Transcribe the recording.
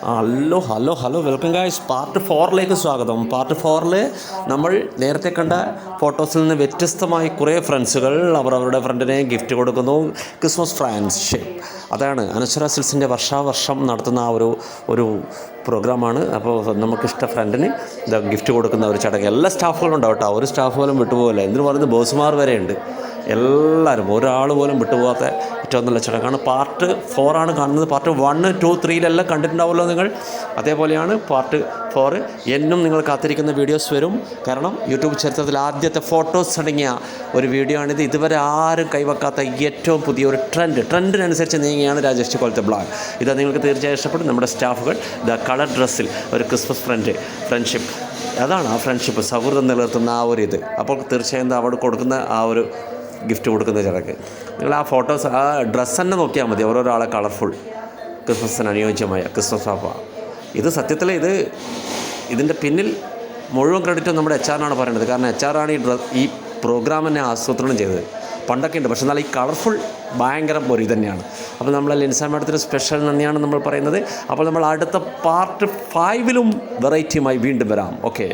Hello hello hello welcome guys part ഫോറിലേക്ക് സ്വാഗതം. Part ഫോറിൽ നമ്മൾ നേരത്തെ കണ്ട ഫോട്ടോസിൽ നിന്ന് വ്യത്യസ്തമായി കുറേ ഫ്രണ്ട്സുകൾ അവർ അവരുടെ ഫ്രണ്ടിനെ ഗിഫ്റ്റ് കൊടുക്കുന്നു. ക്രിസ്മസ് ഫ്രണ്ട്ഷിപ്പ് അതാണ് അനശ്വര സിൽസിന്റെ വർഷാവർഷം നടത്തുന്ന ആ ഒരു ഒരു പ്രോഗ്രാമാണ് അപ്പോൾ നമുക്കിഷ്ട ഫ്രണ്ടിന് ഗിഫ്റ്റ് കൊടുക്കുന്ന ഒരു ചടങ്ങ്. എല്ലാ സ്റ്റാഫുകളും ഉണ്ടാവും കേട്ടോ. ഒരു സ്റ്റാഫ് പോലും വിട്ടുപോകില്ല. എന്തിനു പറയുന്നത്? ബോസുമാർ വരെ ഉണ്ട് എല്ലാവരും ഒരാൾ പോലും വിട്ടുപോകാത്ത ഏറ്റവും നല്ല ചടങ്ങാണ് പാർട്ട് ഫോറാണ് കാണുന്നത്. പാർട്ട് വണ്ണ് ടു ത്രീയിലെല്ലാം കണ്ടിട്ടുണ്ടാവുമല്ലോ നിങ്ങൾ. അതേപോലെയാണ് പാർട്ട് ഫോറ് എന്നും നിങ്ങൾ കാത്തിരിക്കുന്ന വീഡിയോസ് വരും. കാരണം യൂട്യൂബ് ചരിത്രത്തിൽ ആദ്യത്തെ ഫോട്ടോസ് അടങ്ങിയ ഒരു വീഡിയോ ആണിത്. ഇതുവരെ ആരും കൈവക്കാത്ത ഏറ്റവും പുതിയ ഒരു ട്രെൻഡ് ട്രെൻഡിനനുസരിച്ച് നീങ്ങിയാണ് രാജേഷ് കോലത്തെ ബ്ലോഗ് ഇത് നിങ്ങൾക്ക് തീർച്ചയായും ഇഷ്ടപ്പെടും നമ്മുടെ സ്റ്റാഫുകൾ. ദ കളർ ഡ്രസ്സിൽ ഒരു ക്രിസ്മസ് ഫ്രണ്ട് ഫ്രണ്ട്ഷിപ്പ് അതാണ് ആ ഫ്രണ്ട്ഷിപ്പ് സൗഹൃദം നിലനിർത്തുന്ന ആ ഒരു ഇത്. അപ്പോൾ തീർച്ചയായും അവിടെ കൊടുക്കുന്ന ആ ഒരു ഗിഫ്റ്റ് കൊടുക്കുന്ന ചടങ്ങ്. നിങ്ങൾ ആ ഫോട്ടോസ് ആ ഡ്രസ്സ് തന്നെ നോക്കിയാൽ മതി. ഓരോരാളെ കളർഫുൾ. ക്രിസ്മസിന് അനുയോജ്യമായ ക്രിസ്മസ് ആപ്പ ഇത് സത്യത്തിൽ ഇത് ഇതിന്റെ പിന്നിൽ മുഴുവൻ ക്രെഡിറ്റും നമ്മുടെ എച്ച് ആറിനാണ് പറയുന്നത്. കാരണം എച്ച് ആറാണ് ഈ ഡ്രസ് ഈ പ്രോഗ്രാമിനെ ആസൂത്രണം ചെയ്തത്. പണ്ടൊക്കെ ഉണ്ട്. പക്ഷെ എന്നാൽ ഈ കളർഫുൾ ഭയങ്കര ഒരു തന്നെയാണ് അപ്പോൾ നമ്മൾ ലിൻസ മാഡത്തിന് സ്പെഷ്യൽ നന്ദിയാണ് നമ്മൾ പറയുന്നത്. അപ്പോൾ നമ്മൾ അടുത്ത പാർട്ട് ഫൈവിലും വെറൈറ്റിയുമായി വീണ്ടും വരാം. ഓക്കെ